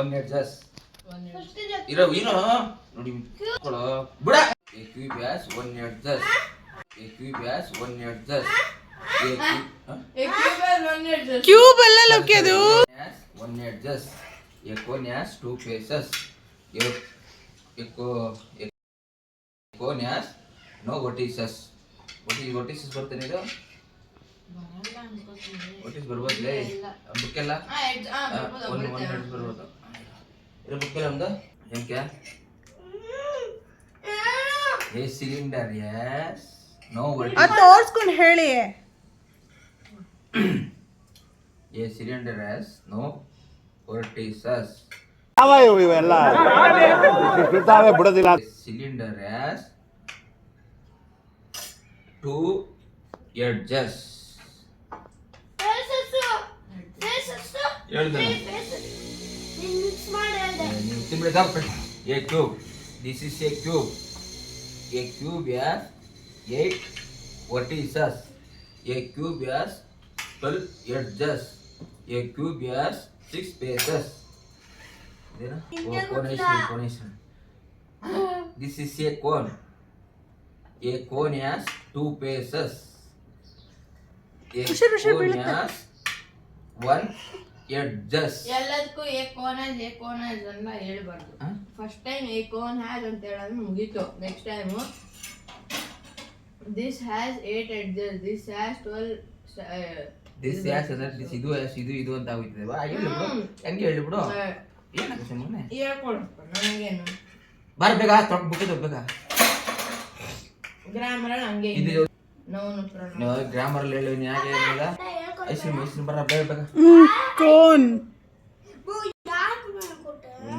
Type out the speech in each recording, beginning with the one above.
One eight ಜಸ್. ಇರೋ ಏನು ನೋಡಿ ಕೊಡೋ ಬಿಡ. A cube has one edges a cube has one edges a one cube has one edge. Cube ಅಲ್ಲ ಲೋಕಿ ಅದು one edges a cone has two faces ಏಕೋ ಕೋನ್ಯಾಸ್ ನೋ ಒಟಿಸಸ್ ಒಟಿ ಒಟಿಸಸ್ ಬರ್ತೇನೆ ಇದು. ಒಟಿಸ್ ಬರ್ಬೋದ್ಲೇ. ಬುಕ್ಕೆಲ್ಲ ಒಂದು ಒಂದು ಬರ್ಬೋದು. ಇದು ಬುಕ್ಕೆಲ್ಲ ಒಂದು ಏನಕ್ಕೆ ಎ ಸಿಲಿಂಡರ್ ಎಸ್ ನೋ ಅದು ತೋರ್ಸ್ಕೊಂಡು ಹೇಳಿ. A cylinder has no vertices ಇವೆಲ್ಲ? ಬಿಡ್ತಾವೆ ಬಿಡೋದಿಲ್ಲ. ಸಿಲಿಂಡರ್ ಎಸ್ ಟು ಎಡ್ಜಸ್ ಹೇಳ್ದೆ. ನೀವು ತಿಂಬಿಡ a cube this is a cube a cube has eight vertices a cube has twelve edges a cube has six faces ಇದೇನಾ Koneshwari Koneshwari this is a cone a cone has two faces a cone has one edges ಎಲ್ಲದಕ್ಕೂ a cone has cone has ಅಂತ ಹೇಳ್ಬಾರ್ದು. ಹ? First time a cone has ಅಂತ ಹೇಳೋದು ಮುಗೀತು. Next time this has eight edges this has twelve this has ಅಂದ್ರೆ this ಇದು ಇದು ಇದು ಅಂತ ಆಗೋಯ್ತದೆ. ಬಾ ಹೇಳಿ ಬಿಡು. ಹೆಂಗೆ ಹೇಳಿ ಬಿಡು. ಏನಾಗ ಸುಮ್ಮನೆ ಹೇಳ್ಕೊಡು ನನಗೇನು ಬಾರ ಬೇಗ ತೊಟ್ಟು ಬುಕ್ ಬೇಗ ಗ್ರಾಮರ್ ಹಂಗೆ ಇದು ನೋವು ಗ್ರಾಮರ್ ಅಲ್ಲಿ ಹೇಳಿ ನೀ ಹಾಗೆ ಏನಿಲ್ಲ ಐಸ್ ಕ್ರೀಮ್ ಐಸ್ ಕ್ರೀಮ್ ಬರ ಬೇಗ ಬೇಗ ಕೋನ್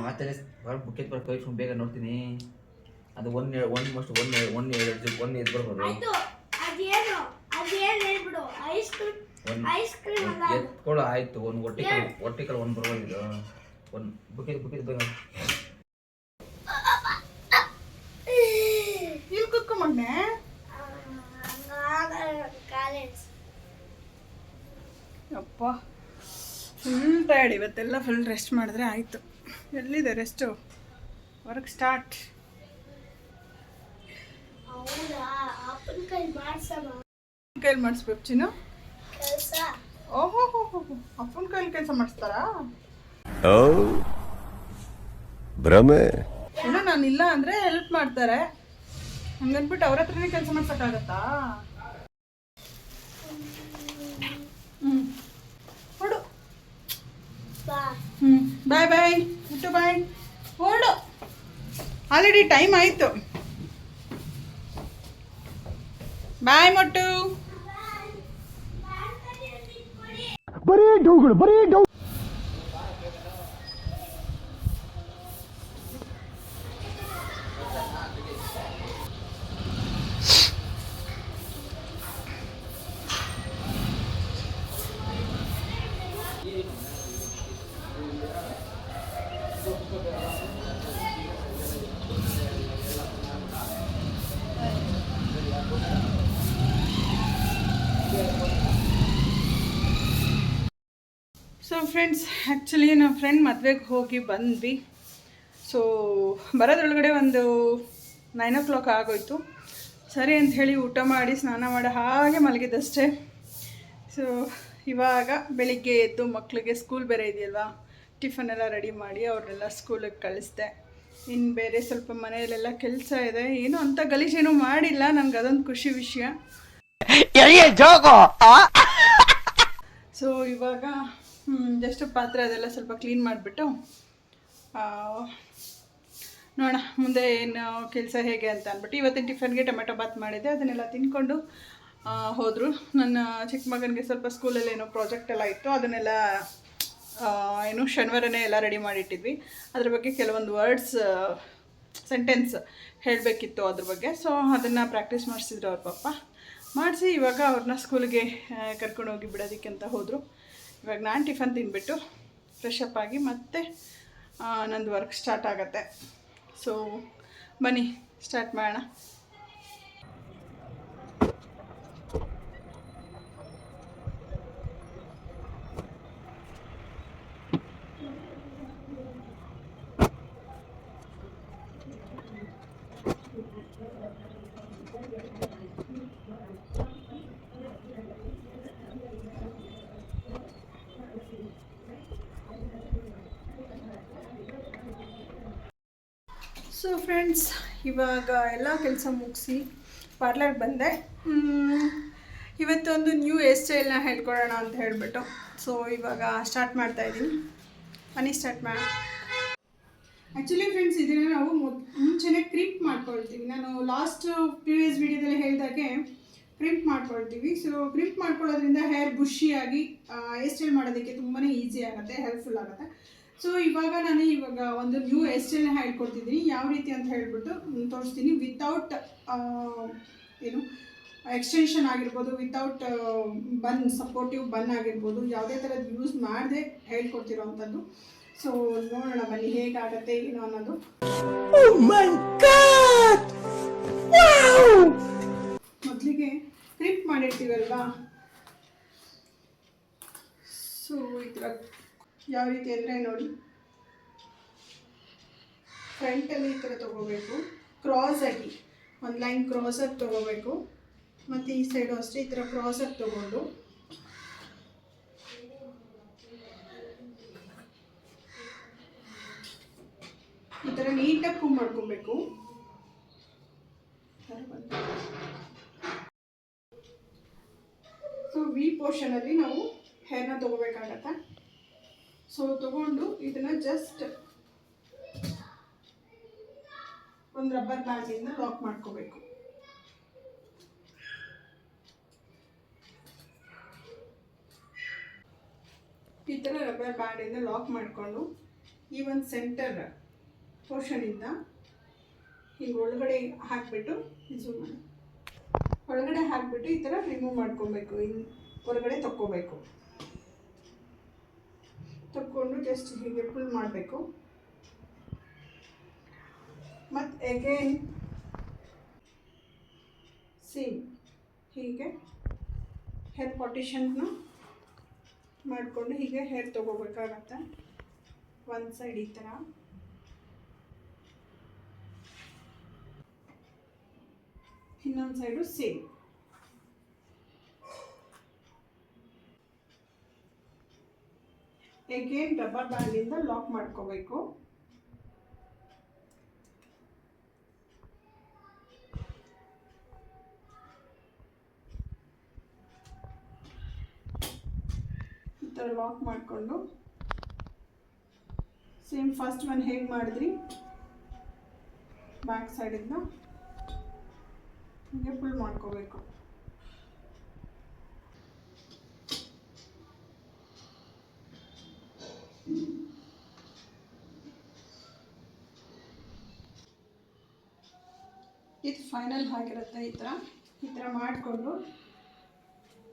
ಮಾತಾಡಿ ಬರ ಬುಕ್ಕೆತ್ ಬರ ಕೈ ಬೇಗ ನೋಡ್ತೀನಿ ಅದು one one must one one ಎರಡು ಒನ್ ಇದು ಬರ್ಬೋದು ಎತ್ಕೊಳ್ಳೋ ಆಯ್ತು ಒಂದು ಒಟ್ಟಿಕಲ್ ಒಟ್ಟಿಕಲ್ ಒಂದು ಬರ್ಬೋದು ಇದು ಒಂದು ಬುಕ್ಕೆತ್ ಬುಕ್ಕೆತ್ ಬೇಗ ಫುಲ್ ಟಯರ್ಡ್ ಇವತ್ತೆಲ್ಲ ಫುಲ್ ರೆಸ್ಟ್ ಮಾಡಿದ್ರೆ ಆಯಿತು. ಎಲ್ಲಿದೆ ರೆಸ್ಟು ವರ್ಕ್ ಸ್ಟಾರ್ಟ್ ಕೈಲಿ ಮಾಡಿಸ್ಬೇಕು ಚಿನ್ನು? ಓಹೋ ಹೋ ಹೋ ಹೋ. ಅಪ್ಪನ ಕೈಲಿ ಕೆಲಸ ಮಾಡಿಸ್ತಾರಾ? ಭ್ರಮೆ. ಏನೋ ನಾನು ಇಲ್ಲ ಅಂದರೆ ಹೆಲ್ಪ್ ಮಾಡ್ತಾರೆ. ಹಂಗನ್ಬಿಟ್ಟು ಅವ್ರ ಹತ್ರನೇ ಕೆಲಸ ಮಾಡ್ಸೋಕ್ಕಾಗತ್ತಾ ಹ್ಞೂ ಹೊಡು ಬಾ ಹ್ಞೂ ಬಾಯ್ ಬಾಯ್ ಇಟ್ಟು ಬಾಯ್ ಓಡು ಆಲ್ರೆಡಿ ಟೈಮ್ ಆಯಿತು. ಬಾಯ್ ಮೊಟ್ಟು ಬರೀ ಡೌಗಳು, ಬರೀ ಡೌ ಸೊ ಫ್ರೆಂಡ್ಸ್ ಆ್ಯಕ್ಚುಲಿ ನಮ್ಮ ಫ್ರೆಂಡ್ ಮದುವೆಗೆ ಹೋಗಿ ಬಂದ್ವಿ. ಸೊ ಬರೋದ್ರೊಳಗಡೆ ಒಂದು ನೈನ್ ಓ ಕ್ಲಾಕ್ ಆಗೋಯ್ತು. ಸರಿ ಅಂತ ಹೇಳಿ ಊಟ ಮಾಡಿ ಸ್ನಾನ ಮಾಡಿ ಹಾಗೆ ಮಲಗಿದ್ದಷ್ಟೇ. ಸೊ ಇವಾಗ ಬೆಳಿಗ್ಗೆ ಎದ್ದು ಮಕ್ಕಳಿಗೆ ಸ್ಕೂಲ್ ಬೇರೆ ಇದೆಯಲ್ವಾ? ಟಿಫನ್ ಎಲ್ಲ ರೆಡಿ ಮಾಡಿ ಅವ್ರನ್ನೆಲ್ಲ ಸ್ಕೂಲಿಗೆ ಕಳಿಸ್ದೆ. ಇನ್ನು ಬೇರೆ ಸ್ವಲ್ಪ ಮನೆಯಲ್ಲೆಲ್ಲ ಕೆಲಸ ಇದೆ. ಏನು ಅಂತ ಗಲೀಜೇನು ಮಾಡಿಲ್ಲ. ನನಗೆ ಅದೊಂದು ಖುಷಿ ವಿಷಯ. ಸೊ ಇವಾಗ ಜಸ್ಟ್ ಪಾತ್ರೆ ಅದೆಲ್ಲ ಸ್ವಲ್ಪ ಕ್ಲೀನ್ ಮಾಡಿಬಿಟ್ಟು ನೋಡೋಣ ಮುಂದೆ ಏನು ಕೆಲಸ ಹೇಗೆ ಅಂತ ಅಂದ್ಬಿಟ್ಟು ಇವತ್ತಿನ ಟಿಫನ್ಗೆ ಟೊಮೆಟೊ ಬಾತ್ ಮಾಡಿದ್ದೆ ಅದನ್ನೆಲ್ಲ ತಿನ್ಕೊಂಡು ಆ, ಹೋದರು. ನನ್ನ ಚಿಕ್ಕ ಮಗನಿಗೆ ಸ್ವಲ್ಪ ಸ್ಕೂಲಲ್ಲಿ ಏನೋ ಪ್ರಾಜೆಕ್ಟ್ ಎಲ್ಲ ಇತ್ತು ಅದನ್ನೆಲ್ಲ ಏನು ಶನಿವಾರನೇ ಎಲ್ಲ ರೆಡಿ ಮಾಡಿಟ್ಟಿದ್ವಿ. ಅದ್ರ ಬಗ್ಗೆ ಕೆಲವೊಂದು ವರ್ಡ್ಸ್ ಸೆಂಟೆನ್ಸ್ ಹೇಳಬೇಕಿತ್ತು ಅದ್ರ ಬಗ್ಗೆ. ಸೊ ಅದನ್ನು ಪ್ರಾಕ್ಟೀಸ್ ಮಾಡಿಸಿದ್ರು ಅವ್ರ ಪಪ್ಪ ಮಾಡಿಸಿ ಇವಾಗ ಅವ್ರನ್ನ ಸ್ಕೂಲಿಗೆ ಕರ್ಕೊಂಡು ಹೋಗಿ ಬಿಡೋದಕ್ಕೆ ಅಂತ ಹೋದರು. ಇವಾಗ ನಾನು ಟಿಫನ್ ತಿಂದ್ಬಿಟ್ಟು ಫ್ರೆಶ್ ಅಪ್ ಆಗಿ ಮತ್ತೆ ನಂದು ವರ್ಕ್ ಸ್ಟಾರ್ಟ್ ಆಗುತ್ತೆ. ಸೊ ಬನ್ನಿ ಸ್ಟಾರ್ಟ್ ಮಾಡೋಣ. ಸೊ ಫ್ರೆಂಡ್ಸ್ ಇವಾಗ ಎಲ್ಲ ಕೆಲಸ ಮುಗಿಸಿ ಪಾರ್ಲರ್ಗೆ ಬಂದೆ. ಇವತ್ತೊಂದು ನ್ಯೂ ಹೇರ್ ಸ್ಟೈಲ್ನ ಹೇಳ್ಕೊಡೋಣ ಅಂತ ಹೇಳಿಬಿಟ್ಟು. ಸೊ ಇವಾಗ ಸ್ಟಾರ್ಟ್ ಮಾಡ್ತಾ ಇದ್ದೀನಿ. ಮನಿ ಸ್ಟಾರ್ಟ್ ಮಾಡ. ಆ್ಯಕ್ಚುಲಿ ಫ್ರೆಂಡ್ಸ್ ಇದನ್ನು ನಾವು ಮುಂಚೆನೇ ಕ್ರಿಪ್ ಮಾಡ್ಕೊಳ್ತೀವಿ. ನಾನು ಲಾಸ್ಟ್ ಪ್ರೀವಿಯಸ್ ವಿಡಿಯೋದಲ್ಲಿ ಹೇಳಿದಾಗೆ ಕ್ರಿಂಪ್ ಮಾಡ್ಕೊಳ್ತೀವಿ. ಸೊ ಕ್ರಿಂಪ್ ಮಾಡ್ಕೊಳ್ಳೋದ್ರಿಂದ ಹೇರ್ ಬುಷಿಯಾಗಿ ಹೇರ್ ಸ್ಟೈಲ್ ಮಾಡೋದಕ್ಕೆ ತುಂಬಾ ಈಸಿ ಆಗುತ್ತೆ ಹೆಲ್ಪ್ಫುಲ್ ಆಗುತ್ತೆ. ಸೊ ಇವಾಗ ನಾನು ಇವಾಗ ಒಂದು ನ್ಯೂ ಹೇರ್ ಸ್ಟೈಲ್ನ ಹೇಳ್ಕೊಡ್ತಿದ್ದೀನಿ. ಯಾವ ರೀತಿ ಅಂತ ಹೇಳ್ಬಿಟ್ಟು ತೋರಿಸ್ತೀನಿ. ವಿತೌಟ್ ಏನು ಎಕ್ಸ್ಟೆನ್ಷನ್ ಆಗಿರ್ಬೋದು ವಿತೌಟ್ ಬನ್ ಸಪೋರ್ಟಿವ್ ಬನ್ ಆಗಿರ್ಬೋದು ಯಾವುದೇ ಥರದ್ದು ಯೂಸ್ ಮಾಡದೆ ಹೇಳ್ಕೊಡ್ತಿರೋ ಅಂಥದ್ದು. ಸೊ ನೋಡೋಣ ಬನ್ನಿ ಹೇಗಾಗತ್ತೆ ಏನು ಅನ್ನೋದು. ಮೊದಲಿಗೆ ಕ್ರಿಪ್ ಮಾಡಿರ್ತೀವಲ್ವಾ? ಸೊ ಈ ಥರ ಯಾವ ರೀತಿ ಅಂದರೆ ನೋಡಿ. ಫ್ರಂಟಲ್ಲಿ ಈ ಥರ ತೊಗೋಬೇಕು. ಕ್ರಾಸಾಗಿ ಒಂದು ಲೈನ್ ಕ್ರಾಸಾಗಿ ತೊಗೋಬೇಕು. ಮತ್ತು ಈ ಸೈಡು ಅಷ್ಟೇ ಈ ಥರ ಕ್ರಾಸಾಗಿ ತೊಗೊಂಡು. ಈ ಥರ ನೀಟಾಗಿ ಕೂ ಮಾಡ್ಕೊಬೇಕು. ಸೊ ವಿ ಪೋರ್ಷನಲ್ಲಿ ನಾವು ಹೇರ್ನ ತಗೋಬೇಕಾಗತ್ತೆ? ಸೊ ತಗೊಂಡು ಇದನ್ನ ಜಸ್ಟ್ ಒಂದು ರಬ್ಬರ್ ಬ್ಯಾಂಡಿಂದ ಲಾಕ್ ಮಾಡ್ಕೋಬೇಕು. ಈ ಥರ ರಬ್ಬರ್ ಬ್ಯಾಂಡಿಂದ ಲಾಕ್ ಮಾಡಿಕೊಂಡು ಈ ಒಂದು ಸೆಂಟರ್ ಪೋರ್ಷನಿಂದ ಹಿಂಗೆ ಒಳಗಡೆ ಹಾಕಿಬಿಟ್ಟು ಝೂಮ್ ಒಳಗಡೆ ಹಾಕಿಬಿಟ್ಟು ಈ ಥರ ರಿಮೂವ್ ಮಾಡ್ಕೊಬೇಕು ಇನ್ನು ಹೊರಗಡೆ ತಕ್ಕೋಬೇಕು. ತಕ್ಕೊಂಡು ಜಸ್ಟ್ ಹೀಗೆ ಫುಲ್ ಮಾಡಬೇಕು. ಮತ್ತು ಎಗೇನ್ ಸೇಮ್ ಹೀಗೆ ಹೇರ್ ಪಾರ್ಟಿಷನ್ನ ಮಾಡಿಕೊಂಡು ಹೀಗೆ ಹೇರ್ ತೊಗೋಬೇಕಾಗತ್ತೆ. ಒಂದು ಸೈಡ್ ಈ ಥರ ಇನ್ನೊಂದು ಸೈಡು ಸೇಮ್ ಎಗೇನ್ ರಬ್ಬರ್ ಬ್ಯಾಂಡಿಂದ ಲಾಕ್ ಮಾಡ್ಕೋಬೇಕು. ಈ ಥರ ಲಾಕ್ ಮಾಡಿಕೊಂಡು. ಸೇಮ್ ಫಸ್ಟ್ ಒನ್ ಹೇಗೆ ಮಾಡಿದ್ರಿ? ಬ್ಯಾಕ್ ಸೈಡಿಂದ ಹೀಗೆ ಫುಲ್ ಮಾಡ್ಕೋಬೇಕು. ಇದು ಫೈನಲ್ ಆಗಿರುತ್ತೆ ಈ ಥರ ಈ ಥರ ಮಾಡಿಕೊಂಡು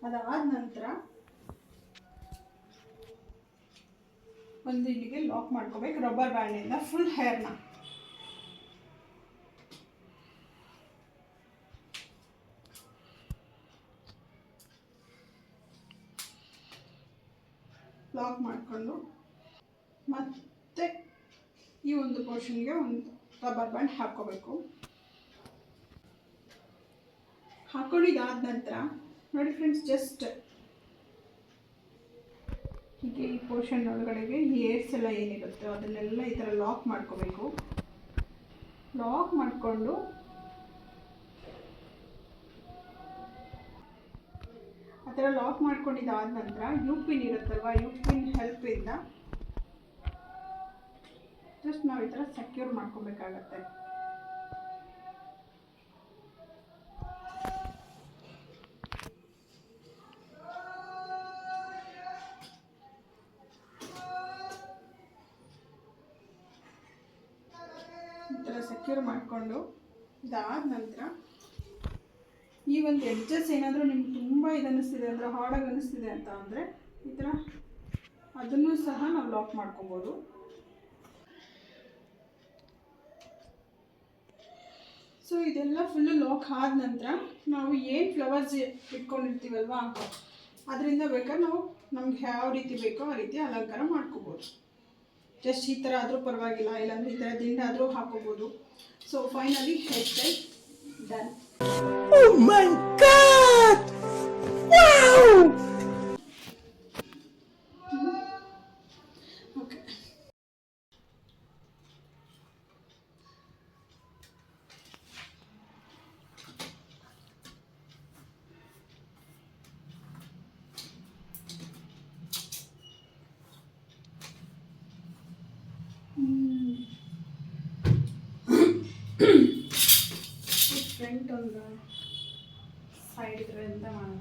ಅದಾದ ನಂತರ ಒಂದು ಇಲ್ಲಿಗೆ ಲಾಕ್ ಮಾಡ್ಕೋಬೇಕು. ರಬ್ಬರ್ ಬ್ಯಾಂಡಿಂದ ಫುಲ್ ಹೇರ್ನ ಲಾಕ್ ಮಾಡಿಕೊಂಡು ಮತ್ತೆ ಈ ಒಂದು ಪೋರ್ಷನ್ಗೆ ಒಂದು ರಬ್ಬರ್ ಬ್ಯಾಂಡ್ ಹಾಕ್ಕೋಬೇಕು. ಹಾಕೊಂಡಿದ್ದಾದ ನಂತರ ನೋಡಿ ಫ್ರೆಂಡ್ಸ್ ಜಸ್ಟ್ ಹೀಗೆ ಈ ಪೋರ್ಷನ್ ಒಳಗಡೆಗೆ ಈ ಏರ್ಸ್ ಎಲ್ಲ ಏನಿರುತ್ತೆ ಅದನ್ನೆಲ್ಲ ಈ ಥರ ಲಾಕ್ ಮಾಡ್ಕೋಬೇಕು. ಲಾಕ್ ಮಾಡಿಕೊಂಡು ಆ ಥರ ಲಾಕ್ ಮಾಡ್ಕೊಂಡಿದ್ದಾದ ನಂತರ ಯು ಪಿನ್ ಇರುತ್ತಲ್ವ? ಯು ಪಿನ್ ಹೆಲ್ಪಿಂದ ಜಸ್ಟ್ ನಾವು ಈ ಥರ ಸೆಕ್ಯೂರ್ ಮಾಡ್ಕೋಬೇಕಾಗತ್ತೆ. ಈ ಸೆಕ್ಯೂರ್ ಮಾಡಿಕೊಂಡು ಇದಾದ ನಂತರ ಈ ಒಂದು ಎಡ್ಜಸ್ ಏನಾದರೂ ನಿಮ್ಗೆ ತುಂಬ ಇದನ್ನಿಸ್ತಿದೆ ಅಂದರೆ ಹಾರ್ಡಾಗಿ ಅನ್ನಿಸ್ತಿದೆ ಅಂತ ಅಂದರೆ ಈ ಥರ ಅದನ್ನು ಸಹ ನಾವು ಲಾಕ್ ಮಾಡ್ಕೊಬೋದು. ಸೊ ಇದೆಲ್ಲ ಫುಲ್ಲು ಲಾಕ್ ಆದ ನಂತರ ನಾವು ಏನು ಫ್ಲವರ್ಸ್ ಇಟ್ಕೊಂಡಿರ್ತೀವಲ್ವಾ ಅದರಿಂದ ಬೇಕಾದ್ರೆ ನಾವು ನಮ್ಗೆ ಯಾವ ರೀತಿ ಬೇಕೋ ಆ ರೀತಿ ಅಲಂಕಾರ ಮಾಡ್ಕೋಬೋದು. ಜಸ್ಟ್ ಈ ಥರ ಆದರೂ ಪರವಾಗಿಲ್ಲ, ಇಲ್ಲಾಂದ್ರೆ ಈ ಥರ ದಿಂಡಾದರೂ ಹಾಕೋಬೋದು. So finally head style done okay front ಒಂದು ಸೈಡ್ ಇದ್ರೆ ಅಂತ ಮಾಡೋಣ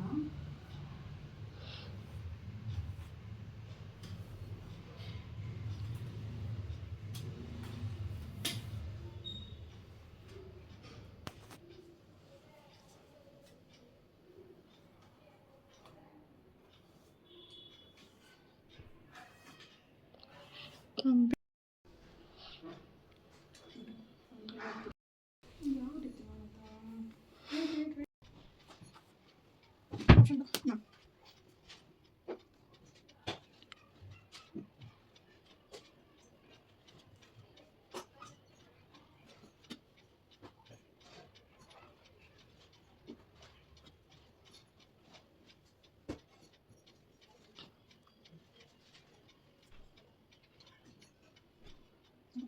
ಯಾವ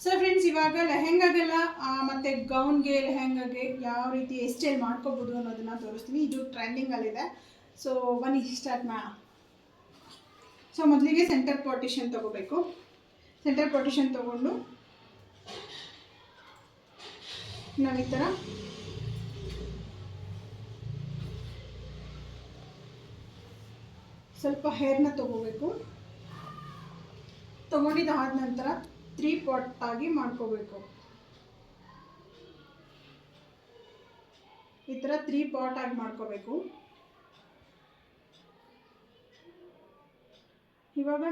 ಸೊ ಫ್ರೆಂಡ್ಸ್ ಇವಾಗ ಲೆಹೆಂಗಾಗೆಲ್ಲ ಮತ್ತೆ ಗೌನ್ಗೆ ಲೆಹೆಂಗಾಗೆ ಯಾವ ರೀತಿ ಸ್ಟೈಲ್ ಮಾಡ್ಕೋಬೋದು ಅನ್ನೋದನ್ನ ತೋರಿಸ್ತೀನಿ. ಇದು ಟ್ರೆಂಡಿಂಗಲ್ಲಿದೆ ಸೊ ಬನ್ನಿ ಸ್ಟಾರ್ಟ್ ಮಾ ಸೊ ಮೊದಲಿಗೆ ಸೆಂಟರ್ ಪಾರ್ಟಿಷನ್ ತಗೋಬೇಕು. ಸೆಂಟರ್ ಪಾರ್ಟಿಷನ್ ತಗೊಂಡು, ನಾವು ಈ ಥರ ಸ್ವಲ್ಪ ಹೇರ್ನ ತಗೋಬೇಕು. ತಗೊಂಡಿದ್ದಾದ ನಂತರ ತ್ರೀ ಪಾಟ್ ಆಗಿ ಮಾಡ್ಕೋಬೇಕು. ಈ ಥರ ತ್ರೀ ಪಾಟ್ ಆಗಿ ಮಾಡ್ಕೋಬೇಕು. ಇವಾಗ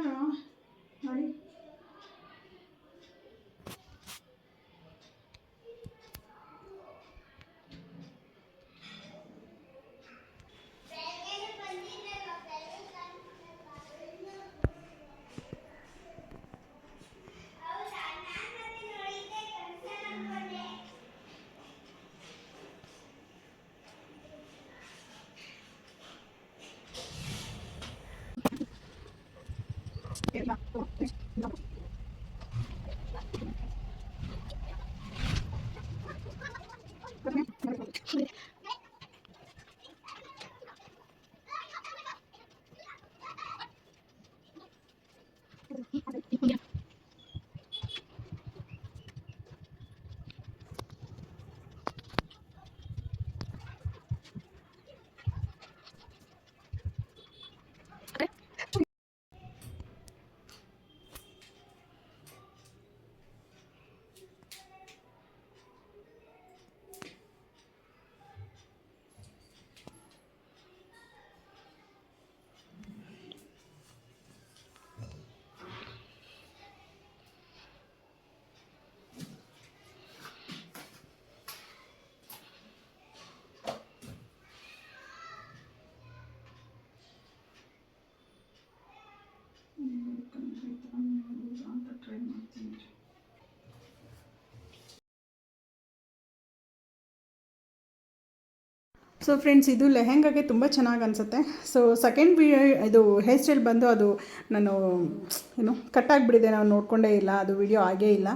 ಸೊ ಫ್ರೆಂಡ್ಸ್ ಇದು ಲೆಹೆಂಗಾಗೆ ತುಂಬ ಚೆನ್ನಾಗಿ ಅನಿಸುತ್ತೆ. ಸೊ ಸೆಕೆಂಡ್ ವಿ ಇದು ಹೇರ್ ಸ್ಟೈಲ್ ಬಂದು ಅದು ನಾನು, ಏನು ಕಟ್ಟಾಗಿಬಿಟ್ಟಿದೆ ನಾವು ನೋಡಿಕೊಂಡೇ ಇಲ್ಲ. ಅದು ವಿಡಿಯೋ ಆಗೇ ಇಲ್ಲ.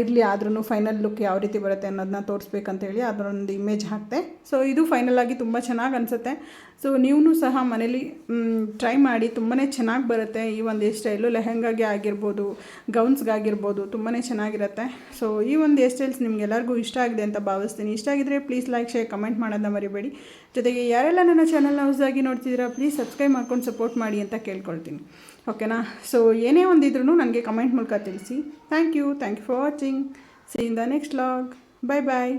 ಇರಲಿ ಆದ್ರೂ ಫೈನಲ್ ಲುಕ್ ಯಾವ ರೀತಿ ಬರುತ್ತೆ ಅನ್ನೋದನ್ನ ತೋರಿಸ್ಬೇಕಂತೇಳಿ ಅದರೊಂದು ಇಮೇಜ್ ಹಾಕ್ತೆ. ಸೊ ಇದು ಫೈನಲ್ ಆಗಿ ತುಂಬ ಚೆನ್ನಾಗಿ ಅನಿಸುತ್ತೆ. ಸೊ ನೀವು ಸಹ ಮನೇಲಿ ಟ್ರೈ ಮಾಡಿ ತುಂಬಾ ಚೆನ್ನಾಗಿ ಬರುತ್ತೆ ಈ ಒಂದು ಹೇರ್ ಸ್ಟೈಲು ಲೆಹೆಂಗಾಗೆ ಆಗಿರ್ಬೋದು ಗೌನ್ಸ್ಗಾಗಿರ್ಬೋದು ತುಂಬಾ ಚೆನ್ನಾಗಿರುತ್ತೆ. ಸೊ ಈ ಒಂದು ಹೇರ್ ಸ್ಟೈಲ್ಸ್ ನಿಮ್ಗೆಲ್ಲರಿಗೂ ಇಷ್ಟ ಆಗಿದೆ ಅಂತ ಭಾವಿಸ್ತೀನಿ. ಇಷ್ಟ ಆಗಿದ್ರೆ ಪ್ಲೀಸ್ ಲೈಕ್ ಶೇರ್ ಕಮೆಂಟ್ ಮಾಡೋದನ್ನ ಮರಿಬೇಡಿ. ಜೊತೆಗೆ ಯಾರೆಲ್ಲ ನನ್ನ ಚಾನಲ್ನ ಹೊಸದಾಗಿ ನೋಡ್ತಿದ್ದೀರಾ ಪ್ಲೀಸ್ ಸಬ್ಸ್ಕ್ರೈಬ್ ಮಾಡ್ಕೊಂಡು ಸಪೋರ್ಟ್ ಮಾಡಿ ಅಂತ ಕೇಳ್ಕೊಳ್ತೀನಿ. ಓಕೆನಾ? ಸೊ ಏನೇ ಒಂದಿದ್ರೂ ನನಗೆ ಕಮೆಂಟ್ ಮೂಲಕ ತಿಳಿಸಿ. Thank you thank you for watching see in the next vlog bye bye